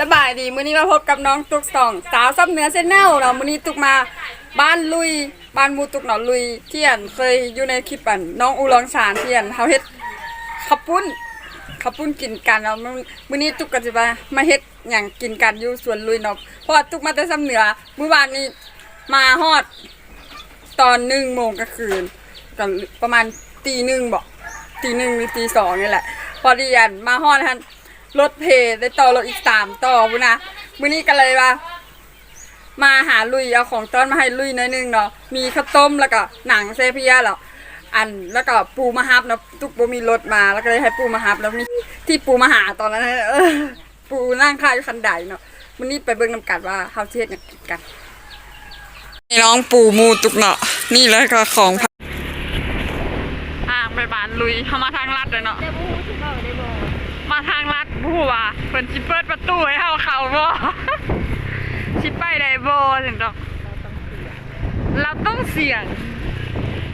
สบายดีมื้อนี้มาพบกับน้องตุกสองสาวซับเนื้อเซนแนลเนาะมื้อนี้ตุกมาบ้านลุย บ้านมูตุกเนาะลุยเที่ยนเคยอยู่ในคลิปอันน้องอูลองสารเที่ยนเฮาเฮ็ดข้าวปุ้นข้าวปุ้นกินกันเนาะมื้อนี้ตุกก็สิมามาเฮ็ดหยังกินกันอยู่สวนลุยเนาะเพราะว่าตุกมาแต่ซับเหนือมื้อวานนี้มาฮอดตอนหนึ่งโมงกลางคืนก็ประมาณตีหนึ่งบอกตีหนึ่งหรือตีสองนี่แหละ พอดีอันมาฮอดทัน รถเพจได้ต่อรถอีกสามต่อบุนะมื้อนี้ก็เลยว่า มาหาลุยเอาของต้อนมาให้ลุยหน้อยหนึงเนาะมีข้าวต้มแล้วก็หนังเซเพียแล้วอันแล้วก็ปูมาฮับเนาะตุกบ่มีรถมาแล้วก็เลยให้ปูมาฮับแล้วมีที่ปูมาหาตอนนั้นเออปูนั่งค่ายอยู่คันใดเนาะมื้อนี้ไปเบิ่งนำกันว่าเฮาสิเฮ็ดหยังกินกันนี่น้องปู่มูตุกเนาะนี่แล้วก็ของทางไปบ้านลุยเข้ามาทางลัดเลยเนาะ แต่บูฮู้สิเข้าไปได้บ่มาทางลัดผู้ว่าเพิ่นสิเปิดประตูให้เฮาเข้าบ่สิไปได้บ่จังดอกเราต้องเสี่ยง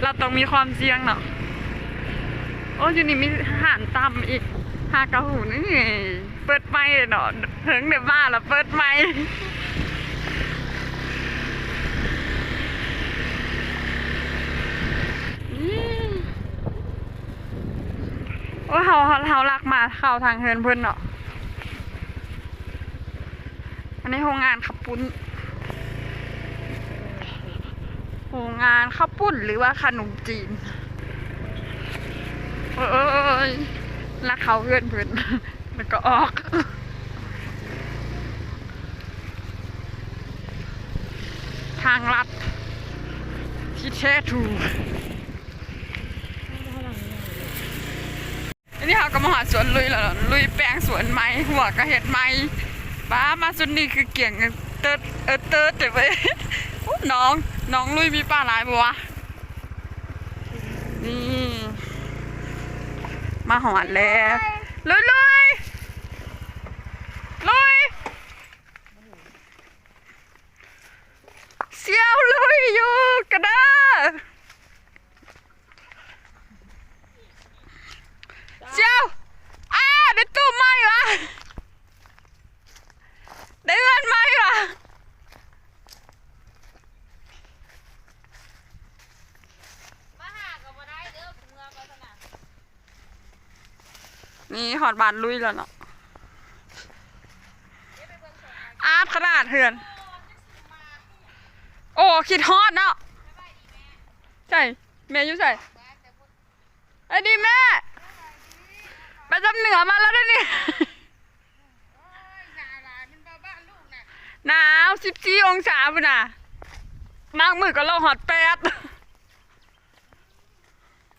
เราต้องมีความเสี่ยงเนาะโอ้อยู่นี่มีอาหารตำอีกหากระหูนี่เปิดไม้เลยเนาะเถิงเดี๋ยวมาแล้วเปิดไม้ โอ้เฮาเฮาเฮาลักมาเข้าทางเฮินเพิ่อนเนาะ อันนี้โรงงานขับปุ้น โรงงานข้าวปุ้นหรือว่าขนมจีน เอ้ยลักเขาเพื่อนเพิ่อนแล้วก็ออกทางลัดที่แท้ถูก อันนี้ เขาก็มาหาสวนลุยแล้วลุยแปลงสวนไม้หัวก็เห็ดไม้ป้ามาสุดนี่คือเกี่ยงเติร์ดเออเติร์ดเดี๋ยวไปน้องน้องลุยมีป้าหลายบัวนี่มาหอดแล้วลุยลุยลุยเสียวลุยอยู่กระเด้อ เจ้าอ้าได้ตู้ไหมวะได้เงินไหมวะ มาหาก็บ่ได้เด้อเมื่อก็สนะ นี่ หอดบานลุยแล้วเนาะอาร์ตขนาดเถื่อน โอ้คิดฮอดเนาะใช่แม่อยู่ใส่ไอ้ดีแม่ไปจำเหนือมาแล้วด้วยนี่หนาวสิบสี่องศาพุ่นน่ะมากมือก็โลหอดแปด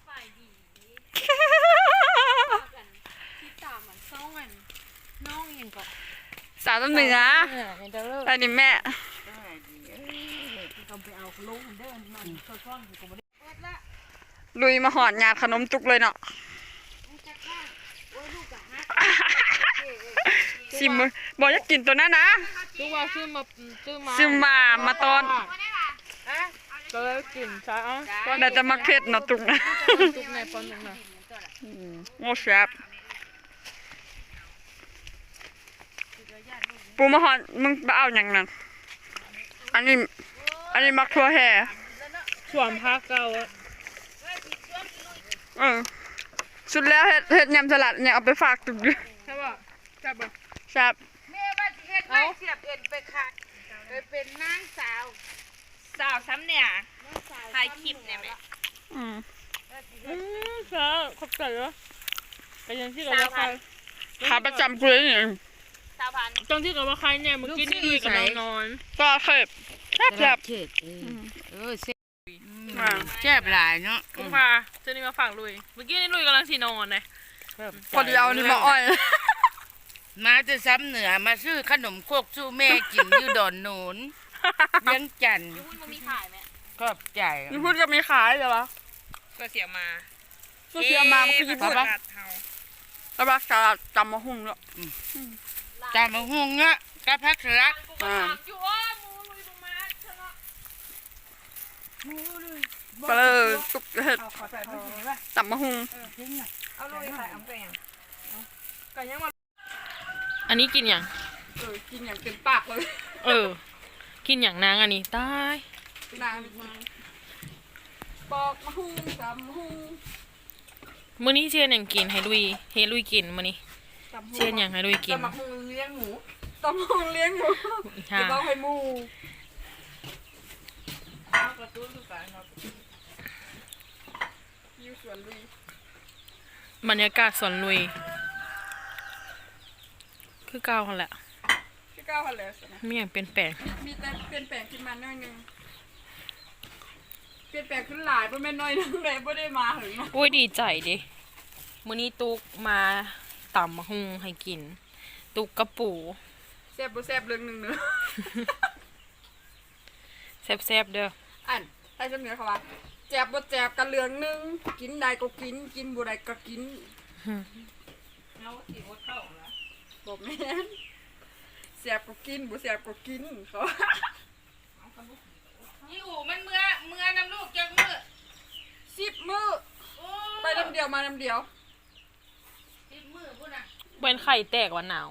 ฝ่ายดีกันที่ตามมันซ่องอันน้องยังก็ สาวจำเหนือเออเด้อไปนี่แม่ ต้องไปเอาลงเด้อนั่นซ่อนๆอยู่ก็บ่ได้เปิดละลุยมาหอดงานขนมจุกเลยเนาะจักข้างโอ้ยลูกอะฮะซิมบอกอยากกินตัวนั้นนะซื้อว่าซื้อมาซื้อมาซิมมามาตอน ก็เลยกินซะเอาเดี๋ยวจะมาเค็ดเนาะจุกนะทุกในปอนหนึ่งนะ โอ้แซ่บ ปูมาหอดมึงไปเอาอย่างนั้น อันนี้ อันนี้มักทั่วแห่ส่วนพักเก่าอะเออสุดแล้วเฮ็ดเฮ็ดยำสลัดเนี่ยเอาไปฝากตุกอยู่ใช่ป่ะจับป่ะแซ่บแม่ว่าสิเฮ็ดไว้เสียบเอ็นไปค่ะไปเป็นนางสาว สาวซ้ำเนี่ยนางสาวถ่ายคลิปเนี่ยไหมอืมอืมใช่ขอบใจวะแต่ยังที่เราว่าใครขาประจำกูเลยนี่ สาวพันตอนที่เราว่าใครเนี่ยเมื่อกี้นี่ลุยกับเรานอนก็เค็บแซ่บแซ่บเข็ดเออเออแซ่บอ่าแซ่บหลายเนาะคุณพาเจนี่มาฝากลุย เมื่อกี้นี่ลุยกำลังสีนอนเลยพอดีเอานี่มาอ้อยมาจะซ้ำเหนือมาซื้อขนมโคกสู้แม่กินอยู่ดอนโหนนเลี้ยงจันทร์คุณมันมีขายไหมขอบใจนี่พูดก็มีขายเหรอวะก็เสียมาก็เสียมามันคือญี่ปุ่นเอ๊ะเฮาแล้วบักสลัดจำมาหุ่มแล้ว จามาหุงเนาะกะพักรักอ่าอยู่ว่ามูลุยลงมาเถอะก็เลยตุกเห็ดจำมาหุ่มอันนี้กินยังเออกินอย่างเต็มปากเลย เออ กินอย่างนางอันนี้ตายนางปอกมะฮุ่งตำมะฮุ่งมื้อนี้เชียนอย่างกินให้ลุยให้ลุยกินมื้อนี้ตำมะฮุ่ง เชียนอย่างให้ลุยกินตำบักหุ่งเลี้ยงหมูตำมะฮุ่งเลี้ยงหมูอีจะห่าต้องให้หมูเอากระตุ้นทุกการครับอยู่สวนลุยบรรยากาศสวนลุย คือเก่าหั่นแหละพี่ก้าวหันแล้วสินะไม่อย่างเปลี่ยนแปลงมีแต่เปลี่ยนแปลงขึ้นมาหน่อยหนึงเปลี่ยนแปลงขึ้นหลายเพราะแม่นน้อยนึงเลยไม่ได้มาถึงเนาะโอ้ยดีใจดิมื้อนี้ตุกมา ตำมะฮุงให้กิน ตุกกระปูแซ่บบ่แซ่บเรื่องหนึงเนอะแซ่บๆเด้ออันใต้สำเนียงเขาว่าแจบบ่แจบกันเรื่องหนึง กินได้ก็กิน กินบ่ได้ก็กินเอาสิว่าเข้าละบ่แม่นแซ่บก็กินบ่แซ่บก็กินเขานี่อูมันเมื่อเมื่อน้ำลูกจักมือสิบมื้อโอ้ไปน้ำเดียวมาน้ำเดียวสิบมือพุ่นน่ะ เป็นไข่แตกวันหนาว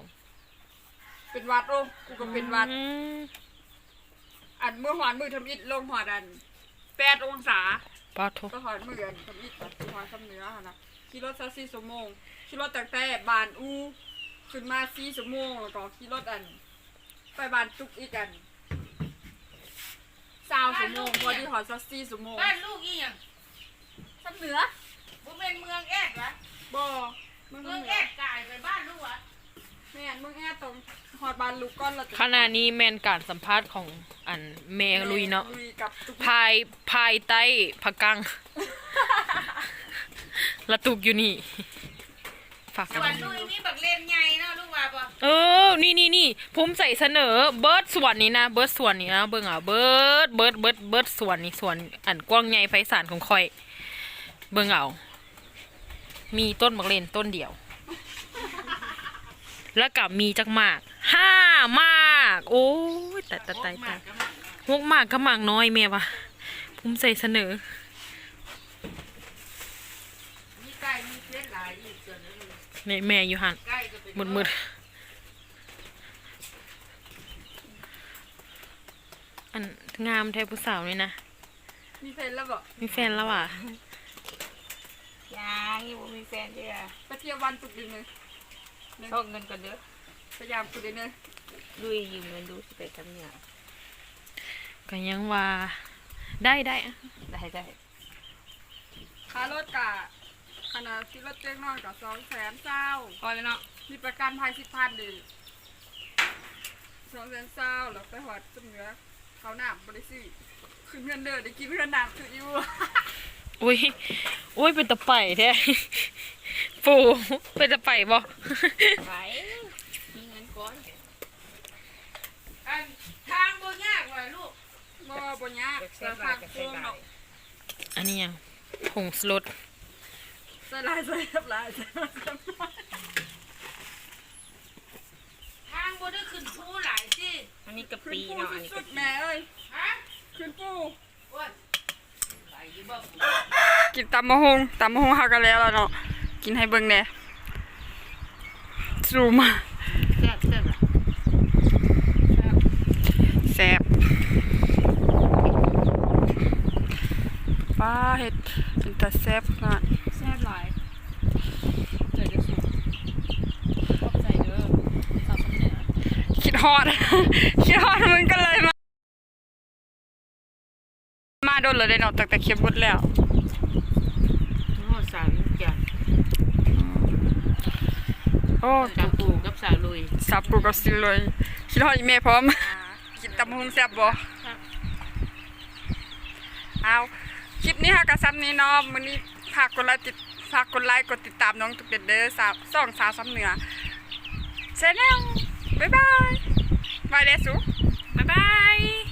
เป็นหวัดโอ้กูก็เป็นหวัด อืมอันเมื่อหวานมือทำอิดลงหอดันแปดองศาปาทุก็หอนมืออันทำอิดแบบหอนทำเนื้อหั่นนะขี่รถซะสี่ชั่วโมงขี่รถจากแต่บานอูขึ้นมาสี่ชั่วโมงแล้วก็ขี่รถอัน ไปบานตุกอีกอันสาวชั่วโมงพอดีหอนซะสี่ชั่วโมงบ้านลูกอีหยังทำเหนือบ่เป็นเมืองแอดวะบ่เมืองเมืองเหนืแออดกลายไปบ้านลูกวะแม่นเมืองแอตรงหอดบานลูกก้อนเราจะขณะนี้แมนการสัมภาษณ์ของอันเมลุยเนาะลุยกับตุกภายภายใต้ผักกังละตุกอยู่นี่ ฝากสกันวนลุยมีบักเลนใหญ่เนาะลูกว่าบ่เออ นี่นี่นี่ภูมิใส่เสนอ เบิร์ดส่วนนี้นะ เบิร์ดส่วนนี้นะ เบิ่งอะ เบิร์ดเบิร์ดเบิร์ดเบิร์ดส่วนนี้ส่วนอันกว้างใหญ่ไพศาลของคอย เบิ่งเอา มีต้นมะเร็นต้นเดียว แล้วกับมีจักหมากห้ามาก โอ้ยแต่แต่แต่แต่หกหมากก็หมากน้อยแม่วะภูมิใส่เสนอมีไก่มีเพชรหลายอีกส่วนนึงแม่แม่อยู่หันไก่ก็เป็นมืดมืดอันงามแท้ผู้สาวนี่นะ มีแฟนแล้วบ่มีแฟนแล้วอะ ยังยังบ่มีแฟนเด้อไปเที่ยววันตุกดินเลยชอบเงินก่อนเด้อพยายามตุกดินเลยลุยยืมเงินดูสิไปทำเนี่ยก็ยังว่าได้ได้อะได้ได้ค่ารถกะขนาดที่รถเจ๊งน้อยกับสองแสนเศร้าพอแล้วเนาะมีประกันภัยสิบพันดิสองแสนเศร้าแล้วไปหอดจมเหนือเขาหนามบริสิขึ้นเงินเดือนได้กินเงินหนามคืออยู่ อุ้ยอุ้ยเป็นตะไปแท้ปูเป็นตะไปบ่ไปมีเงินก่อนอันทางบ่ยากว่ะลูกบ่บ่ยากราคาโค้งเนาะอันนี้ยังผงสลดใส่ลายใส่เรียบลายใส่ลายใส่ลาย ทางบ่ได้ขึ้นภูหลายสิ อันนี้กะ ขึ้น ปิ ปู เนาะอันนี้ สุ กะ ด ปิ ๆแม่เอ้ย ฮะ ขึ้นปู โอ้ยไปอยู่บ่ กินตำมะฮงตำมะฮงเฮากันแล้วล่ะเนาะกินให้เบิ่งแหน่ซูมแซ่บแซ่บแซ่บป้าเฮ็ดเป็นตาแซ่บขนาดแซ่บหลายใจเด้อสูขอบใจเด้อสาวสำเนียงคิดฮอดคิดฮอดมึงก็เลยมา มาโดนเลยได้เนาะตั้งแต่เข็มบุดแล้ว โอ้สาวลูกจัน โอ้สาวปูกับสาวลุยสับปูกับสิเลยคิดฮอดอีเมพร้อม กินตำฮงแซ่บบ่เอาคลิปนี้ฮะกระซับนี้เนาะมื้อนี้ฝากกดไลค์ติดฝากกดไลค์กดติดตามน้องตุกเด็ดเด้อสาวส่องสาวซ้ำเหนือเสร็จแล้วบ๊ายบายบายเดซูบ๊ายบาย